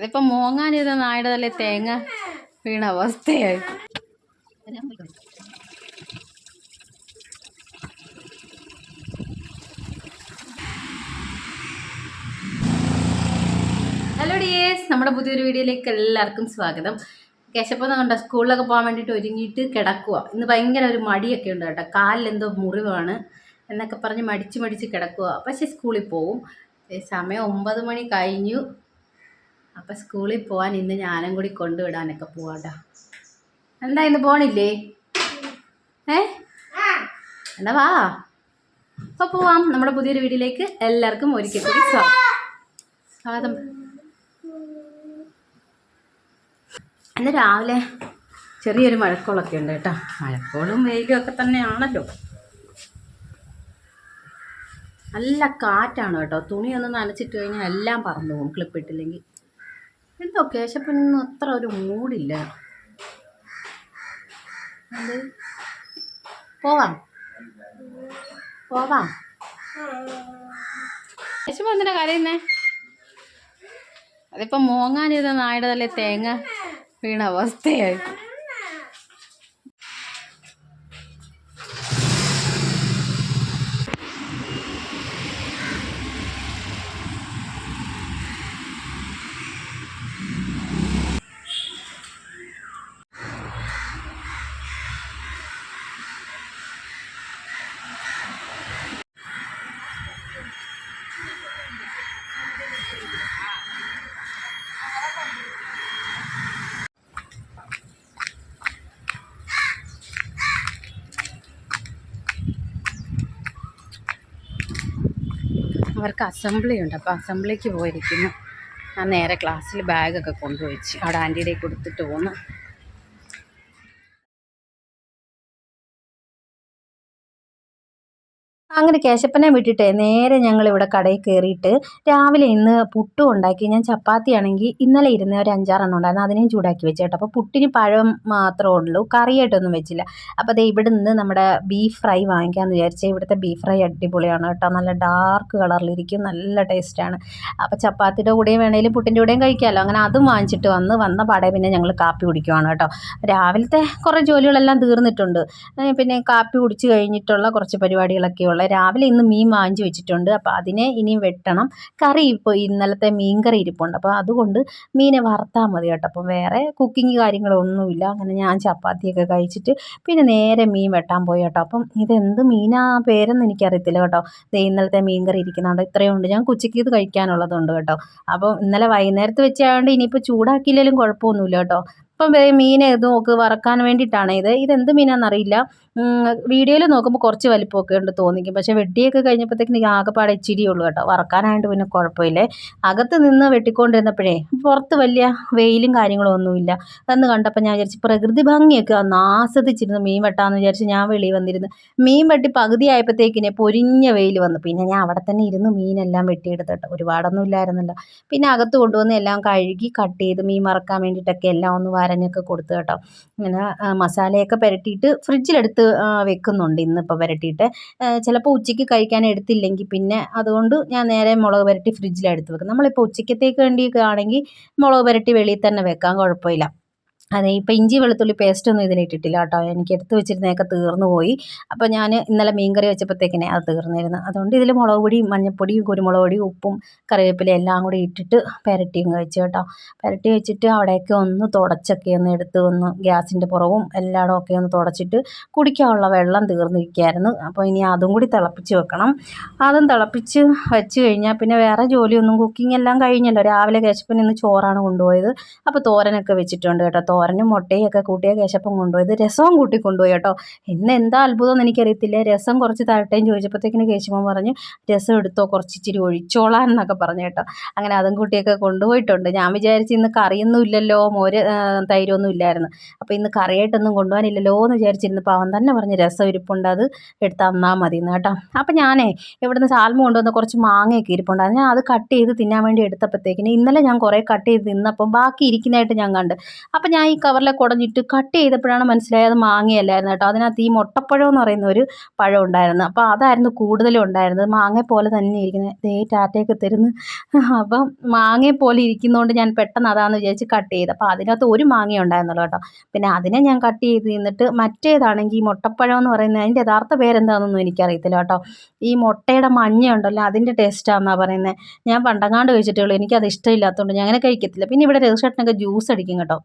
അതിപ്പോ മോങ്ങാനിരുന്ന നായുടെ തലേ തേങ്ങ വീണ അവസ്ഥയായി. ഹലോ ഡിയേഴ്സ് നമ്മുടെ പുതിയൊരു വീഡിയോയിലേക്ക് എല്ലാവർക്കും സ്വാഗതം. കേശപ്പം കണ്ട സ്കൂളിലൊക്കെ പോകാൻ വേണ്ടിയിട്ട് ഒരുങ്ങിയിട്ട് കിടക്കുക ഇന്ന് ഭയങ്കര ഒരു മടിയൊക്കെ ഉണ്ട് കേട്ടോ. കാലിൽ എന്തോ മുറിവാണ് എന്നൊക്കെ പറഞ്ഞ് മടിച്ച് മടിച്ച് കിടക്കുക പക്ഷേ സ്കൂളിൽ പോവും. സമയം ഒമ്പത് മണി കഴിഞ്ഞു. അപ്പം സ്കൂളിൽ പോകാൻ ഇന്ന് ഞാനും കൂടി കൊണ്ടുവിടാനൊക്കെ പോവാട്ടോ. എന്താ ഇന്ന് പോണില്ലേ? ഏ? എന്താ വാ. അപ്പോൾ പോവാം നമ്മുടെ പുതിയൊരു വീട്ടിലേക്ക്. എല്ലാവർക്കും ഒരിക്കൽ കൂടി സ്വാഗതം. ഇന്ന് രാവിലെ ചെറിയൊരു മഴക്കോളൊക്കെ ഉണ്ട് കേട്ടോ. മഴക്കോളും വെയിലും ഒക്കെ തന്നെയാണല്ലോ. നല്ല കാറ്റാണ് കേട്ടോ. തുണിയൊന്ന് നനച്ചിട്ട് കഴിഞ്ഞാൽ എല്ലാം പറന്നു പോകും. ക്ലിപ്പിട്ടില്ലെങ്കിൽ എന്തോ കേശപ്പനൊന്നും അത്ര ഒരു മൂടില്ല. അത് പോവാം. പോവാം. കേശപ്പ എന്തിനാ കരയുന്നേ? അതിപ്പോ മോങ്ങാനിരുന്ന നായുടെ തല്ലേ തേങ്ങ വീണ അവസ്ഥയായി. അവർക്ക് അസംബ്ലി ഉണ്ട്. അപ്പോൾ അസംബ്ലിക്ക് പോയിരിക്കുന്നു. ഞാൻ നേരെ ക്ലാസ്സിൽ ബാഗൊക്കെ കൊണ്ടുവച്ച് അവിടെ ആന്റിയുടെ കൊടുത്തിട്ട് പോന്നു. അങ്ങനെ കേശപ്പനെ വിട്ടിട്ട് നേരെ ഞങ്ങൾ ഇവിടെ കടയിൽ കയറിയിട്ട് രാവിലെ ഇന്ന് പുട്ടും ഉണ്ടാക്കി. ഞാൻ ചപ്പാത്തി ആണെങ്കിൽ ഇന്നലെ ഇരുന്ന ഒരു അഞ്ചാറെണ്ണം ഉണ്ടായിരുന്നു. അതിനെയും ചൂടാക്കി വെച്ചു കേട്ടോ. അപ്പോൾ പുട്ടിന് പഴം മാത്രമേ ഉള്ളൂ. കറിയായിട്ടൊന്നും വെച്ചില്ല. അപ്പോൾ അതേ ഇവിടെ നിന്ന് നമ്മുടെ ബീഫ് ഫ്രൈ വാങ്ങിക്കാമെന്ന് വിചാരിച്ചേ ഇവിടുത്തെ ബീഫ് ഫ്രൈ അടിപൊളിയാണ് കേട്ടോ. നല്ല ഡാർക്ക് കളറിലിരിക്കും. നല്ല ടേസ്റ്റാണ്. അപ്പോൾ ചപ്പാത്തിയുടെ കൂടെയും വേണമെങ്കിലും പുട്ടിന്റെ കൂടെയും കഴിക്കാമല്ലോ. അങ്ങനെ അതും വാങ്ങിച്ചിട്ട് വന്ന് വന്ന പാടെ പിന്നെ ഞങ്ങൾ കാപ്പി കുടിക്കുവാണ് കേട്ടോ. രാവിലത്തെ കുറേ ജോലികളെല്ലാം തീർന്നിട്ടുണ്ട്. പിന്നെ കാപ്പി കുടിച്ച് കഴിഞ്ഞിട്ടുള്ള കുറച്ച് പരിപാടികളൊക്കെ ഉള്ള രാവിലെ ഇന്ന് മീൻ വാങ്ങിച്ചു വെച്ചിട്ടുണ്ട്. അപ്പോൾ അതിനെ ഇനിയും വെട്ടണം. കറി ഇപ്പോൾ ഇന്നലത്തെ മീൻ കറി ഇരിപ്പുണ്ട്. അപ്പോൾ അതുകൊണ്ട് മീനെ വറുത്താൽ മതി കേട്ടോ. അപ്പോൾ വേറെ കുക്കിംഗ് കാര്യങ്ങളൊന്നുമില്ല. അങ്ങനെ ഞാൻ ചപ്പാത്തിയൊക്കെ കഴിച്ചിട്ട് പിന്നെ നേരെ മീൻ വെട്ടാൻ പോയി കേട്ടോ. അപ്പം ഇതെന്ത് മീനാ പേരെന്ന് എനിക്കറിയത്തില്ല കേട്ടോ. ദേ ഇന്നലത്തെ മീൻ കറി ഇരിക്കുന്നുണ്ട്. ഇത്രയും ഉണ്ട്. ഞാൻ ഉച്ചയ്ക്ക് ഇത് കഴിക്കാനുള്ളതുണ്ട് കേട്ടോ. അപ്പം ഇന്നലെ വൈകുന്നേരത്ത് വെച്ചായതുകൊണ്ട് ഇനിയിപ്പോൾ ചൂടാക്കിയില്ലെങ്കിലും കുഴപ്പമൊന്നുമില്ല കേട്ടോ. ഇപ്പം ദേ മീൻ ഇത് നോക്ക് വറക്കാൻ വേണ്ടിയിട്ടാണ് ഇത്. ഇതെന്ത് മീനാണെന്നറിയില്ല വീഡിയോയിൽ നോക്കുമ്പോൾ കുറച്ച് വലിപ്പമൊക്കെ ഉണ്ട് തോന്നിക്കും. പക്ഷേ വെട്ടിയൊക്കെ കഴിഞ്ഞപ്പോഴത്തേക്കിന് ആകെപ്പാടെ ഇച്ചിരി ഉള്ളൂ കേട്ടോ. വറക്കാനായിട്ട് പിന്നെ കുഴപ്പമില്ലേ. അകത്ത് നിന്ന് വെട്ടിക്കൊണ്ടിരുന്നപ്പോഴേ പുറത്ത് വലിയ വെയിലും കാര്യങ്ങളും ഒന്നുമില്ല. എന്ന് കണ്ടപ്പോൾ ഞാൻ വിചാരിച്ചു പ്രകൃതി ഭംഗിയൊക്കെ ഒന്ന് ആസ്വദിച്ചിരുന്നു മീൻ വെട്ടാമെന്ന് വിചാരിച്ച് ഞാൻ വെളിയിൽ വന്നിരുന്നു. മീൻ വെട്ടി പകുതി ആയപ്പോഴത്തേക്കിനെ പൊരിഞ്ഞ വെയിൽ വന്നു. പിന്നെ ഞാൻ അവിടെ തന്നെ ഇരുന്ന് മീനെല്ലാം വെട്ടിയെടുത്തിട്ട് ഒരുപാടൊന്നും ഇല്ലായിരുന്നല്ലോ. പിന്നെ അകത്ത് കൊണ്ടുവന്ന് എല്ലാം കഴുകി കട്ട് ചെയ്ത് മീൻ മറക്കാൻ വേണ്ടിയിട്ടൊക്കെ എല്ലാം ഒന്ന് വരഞ്ഞൊക്കെ കൊടുത്തു കേട്ടോ. ഇങ്ങനെ മസാലയൊക്കെ പുരട്ടിയിട്ട് ഫ്രിഡ്ജിലെടുത്ത് വെക്കുന്നുണ്ട് ഇന്നിപ്പോൾ പുരട്ടിയിട്ട്. ചിലപ്പോൾ ഉച്ചയ്ക്ക് കഴിക്കാൻ എടുത്തില്ലെങ്കിൽ പിന്നെ അതുകൊണ്ട് ഞാൻ നേരെ മുളക് പുരട്ടി ഫ്രിഡ്ജിലെടുത്ത് വെക്കും. നമ്മളിപ്പോൾ ഉച്ചക്കത്തേക്ക് വേണ്ടിയൊക്കെ ആണെങ്കിൽ മുളക് പുരട്ടി വെളിയിൽ തന്നെ വെക്കാം കുഴപ്പമില്ല. അതെ ഇപ്പം ഇഞ്ചി വെളുത്തുള്ളി പേസ്റ്റൊന്നും ഇതിലിട്ടിട്ടില്ല കേട്ടോ. എനിക്ക് എടുത്ത് വെച്ചിരുന്നതൊക്കെ തീർന്നു പോയി. അപ്പോൾ ഞാൻ ഇന്നലെ മീൻകറി വെച്ചപ്പോഴത്തേക്കിനെ അത് തീർന്നിരുന്നു. അതുകൊണ്ട് ഇതിൽ മുളക് പൊടിയും മഞ്ഞൾപ്പൊടിയും കുരുമുളക് പൊടിയും ഉപ്പും കറിവേപ്പിലയും എല്ലാം കൂടി ഇട്ടിട്ട് പുരട്ടിയും കഴിച്ചു കേട്ടോ. പുരട്ടി വെച്ചിട്ട് അവിടെയൊക്കെ ഒന്ന് തുടച്ചൊക്കെ ഒന്ന് എടുത്ത് ഒന്ന് ഗ്യാസിന്റെ പുറവും എല്ലായിടും ഒക്കെ ഒന്ന് തുടച്ചിട്ട് കുടിക്കാനുള്ള വെള്ളം തീർന്നിരിക്കുകയായിരുന്നു. അപ്പോൾ ഇനി അതും കൂടി തിളപ്പിച്ച് വെക്കണം. അതും തിളപ്പിച്ച് വെച്ച് കഴിഞ്ഞാൽ പിന്നെ വേറെ ജോലിയൊന്നും കുക്കിംഗ് എല്ലാം കഴിഞ്ഞല്ലോ. രാവിലെ കേശപ്പൻ ഇന്ന് ചോറാണ് കൊണ്ടുപോയത്. അപ്പോൾ തോരനൊക്കെ വെച്ചിട്ടുണ്ട് കേട്ടോ. തോരനും മുട്ടയും ഒക്കെ കൂട്ടിയ കേശപ്പം കൊണ്ടുപോയത് രസവും കൂട്ടി കൊണ്ടുപോയി കേട്ടോ. ഇന്ന് എന്താ അത്ഭുതം എന്ന് എനിക്കറിയത്തില്ല. രസം കുറച്ച് തരട്ടേയും ചോദിച്ചപ്പോഴത്തേക്കിന് കേശവൻ പറഞ്ഞ് രസം എടുത്തോ കുറച്ച് ഇച്ചിരി ഒഴിച്ചോളാൻ എന്നൊക്കെ പറഞ്ഞു കേട്ടോ. അങ്ങനെ അതും കൂട്ടിയൊക്കെ കൊണ്ടുപോയിട്ടുണ്ട്. ഞാൻ വിചാരിച്ച് ഇന്ന് കറിയൊന്നും ഇല്ലല്ലോ മോര് തൈരൊന്നും ഇല്ലായിരുന്നു. അപ്പോൾ ഇന്ന് കറിയായിട്ടൊന്നും കൊണ്ടുപോകാനില്ലല്ലോ എന്ന് വിചാരിച്ചിരുന്നപ്പോൾ അവൻ തന്നെ പറഞ്ഞ് രസം ഇരിപ്പുണ്ട് അത് എടുത്ത് തന്നാൽ മതി എന്ന് കേട്ടോ. അപ്പം ഞാനേ ഇവിടുന്ന് സാൽമ കൊണ്ടുവന്ന കുറച്ച് മാങ്ങയൊക്കെ ഇരിപ്പുണ്ടായിരുന്നു. ഞാൻ അത് കട്ട് ചെയ്ത് തിന്നാൻ വേണ്ടി എടുത്തപ്പോഴത്തേക്കിന് ഇന്നലെ ഞാൻ കുറേ കട്ട് ചെയ്ത് തിന്നപ്പം ബാക്കി ഇരിക്കുന്നതായിട്ട് ഞാൻ കണ്ട്. അപ്പം ഞാൻ ഈ കവറിലൊക്കെ കുടഞ്ഞിട്ട് കട്ട് ചെയ്തപ്പോഴാണ് മനസ്സിലായത് മാങ്ങയല്ലായിരുന്നു കേട്ടോ. അതിനകത്ത് ഈ മുട്ടപ്പഴം എന്ന് പറയുന്ന ഒരു പഴം ഉണ്ടായിരുന്നു. അപ്പോൾ അതായിരുന്നു കൂടുതലും ഉണ്ടായിരുന്നത്. മാങ്ങ പോലെ തന്നെ ഇരിക്കുന്നത്. ദേ ടാറ്റയൊക്കെ തരുന്നു. അപ്പം മാങ്ങ പോലെ ഇരിക്കുന്നതുകൊണ്ട് ഞാൻ പെട്ടെന്ന് അതാണെന്ന് വിചാരിച്ച് കട്ട് ചെയ്ത്. അപ്പോൾ അതിനകത്ത് ഒരു മാങ്ങ ഉണ്ടായിരുന്നുള്ളൂ കേട്ടോ. പിന്നെ അതിനെ ഞാൻ കട്ട് ചെയ്ത് നിന്നിട്ട് മറ്റേതാണെങ്കിൽ ഈ മുട്ടപ്പഴം എന്ന് പറയുന്നത് അതിന്റെ യഥാർത്ഥ പേരെന്താണെന്നൊന്നും എനിക്കറിയത്തില്ല കേട്ടോ. ഈ മുട്ടയുടെ മഞ്ഞ ഉണ്ടല്ലോ അതിന്റെ ടേസ്റ്റാണെന്നാണ് പറയുന്നത്. ഞാൻ പണ്ടങ്ങാണ്ട് കഴിച്ചിട്ടേ ഉള്ളൂ. എനിക്കത് ഇഷ്ടമില്ലാത്തതുകൊണ്ട് ഞാൻ അങ്ങനെ കഴിക്കത്തില്ല. പിന്നെ ഇവിടെ രഘുഷേട്ടനൊക്കെ ജ്യൂസ് അടിക്കും കേട്ടോ.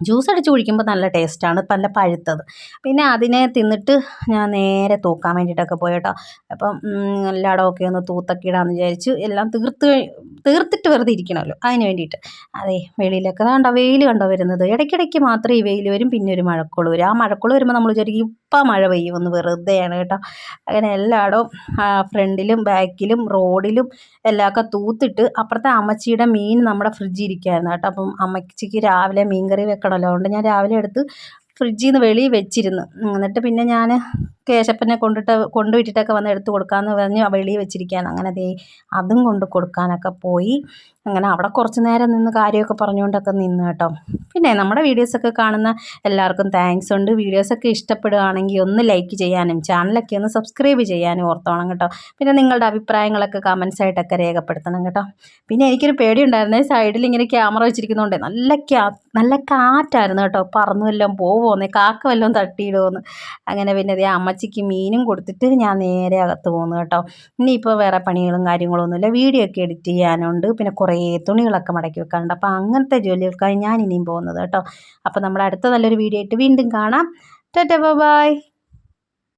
ജ്യൂസ് അടിച്ച് കുടിക്കുമ്പോൾ നല്ല ടേസ്റ്റാണ് നല്ല പഴുത്തത്. പിന്നെ അതിനെ തിന്നിട്ട് ഞാൻ നേരെ തൂക്കാൻ വേണ്ടിയിട്ടൊക്കെ പോയി കേട്ടോ അപ്പം എല്ലായിടമൊക്കെ ഒന്ന് തൂത്തൊക്കെ ഇടാമെന്ന് വിചാരിച്ചു എല്ലാം തീർത്ത് തീർത്തിട്ട് വെറുതെ ഇരിക്കണമല്ലോ. അതിന് വേണ്ടിയിട്ട്. അതെ വെളിയിലൊക്കെ കണ്ടോ വെയിൽ കണ്ടോ വരുന്നത്. ഇടയ്ക്കിടയ്ക്ക് മാത്രമേ ഈ വെയിൽ വരും പിന്നെ ഒരു മഴക്കോൾ വരും. ആ മഴക്കോൾ വരുമ്പോൾ നമ്മൾ വിചാരിക്കും ഇപ്പം മഴ പെയ്യുമെന്ന് വെറുതെയാണ് കേട്ടോ. അങ്ങനെ എല്ലായിടവും ഫ്രണ്ടിലും ബാക്കിലും റോഡിലും എല്ലാമൊക്കെ തൂത്തിട്ട് അപ്പുറത്തെ അമ്മച്ചിയുടെ മീൻ നമ്മുടെ ഫ്രിഡ്ജിൽ ഇരിക്കുകയായിരുന്നു കേട്ടോ. അപ്പം അമ്മച്ചിക്ക് രാവിലെ മീൻ കറി വെക്കണമല്ലോ അതുകൊണ്ട് ഞാൻ രാവിലെ എടുത്ത് ഫ്രിഡ്ജിൽ നിന്ന് വെളിയിൽ വെച്ചിരുന്നു. എന്നിട്ട് പിന്നെ ഞാൻ കേശപ്പനെ കൊണ്ടിട്ട് കൊണ്ടുവിട്ടിട്ടൊക്കെ വന്ന് എടുത്ത് കൊടുക്കാമെന്ന് പറഞ്ഞ് വെളിയിൽ വെച്ചിരിക്കുകയാണ്. അങ്ങനെ ദേ അതും കൊണ്ട് കൊടുക്കാനൊക്കെ പോയി. അങ്ങനെ അവിടെ കുറച്ച് നേരം നിന്ന് കാര്യമൊക്കെ പറഞ്ഞുകൊണ്ടൊക്കെ നിന്ന് കേട്ടോ. പിന്നെ നമ്മുടെ വീഡിയോസൊക്കെ കാണുന്ന എല്ലാവർക്കും താങ്ക്സ് ഉണ്ട്. വീഡിയോസൊക്കെ ഇഷ്ടപ്പെടുകയാണെങ്കിൽ ഒന്ന് ലൈക്ക് ചെയ്യാനും ചാനലൊക്കെ ഒന്ന് സബ്സ്ക്രൈബ് ചെയ്യാനും ഓർത്തോണം കേട്ടോ. പിന്നെ നിങ്ങളുടെ അഭിപ്രായങ്ങളൊക്കെ കമൻസ് ആയിട്ടൊക്കെ രേഖപ്പെടുത്തണം കേട്ടോ. പിന്നെ എനിക്കൊരു പേടിയുണ്ടായിരുന്നേ സൈഡിൽ ഇങ്ങനെ ക്യാമറ വെച്ചിരിക്കുന്നതുകൊണ്ട് നല്ല ക്യാ നല്ല കാറ്റായിരുന്നു കേട്ടോ. പറന്നു വല്ലതും പോവുമെന്നേ കാക്ക വല്ലതും തട്ടിയിടുമെന്ന് അങ്ങനെ പിന്നെ അതേ അമ്മച്ചിക്ക് മീനും കൊടുത്തിട്ട് ഞാൻ നേരെ അകത്ത് പോകുന്നു കേട്ടോ. ഇനിയിപ്പോൾ വേറെ പണികളും കാര്യങ്ങളൊന്നുമില്ല. വീഡിയോ ഒക്കെ എഡിറ്റ് ചെയ്യാനുണ്ട്. പിന്നെ കുറേ തുണികളൊക്കെ മടക്കി വെക്കാറുണ്ട്. അപ്പോൾ അങ്ങനത്തെ ജോലികൾക്കായി ഞാൻ ഇനിയും പോകുന്നത് കേട്ടോ. അപ്പോൾ നമ്മൾ അടുത്ത നല്ലൊരു വീഡിയോ ആയിട്ട് വീണ്ടും കാണാം. Tata bye.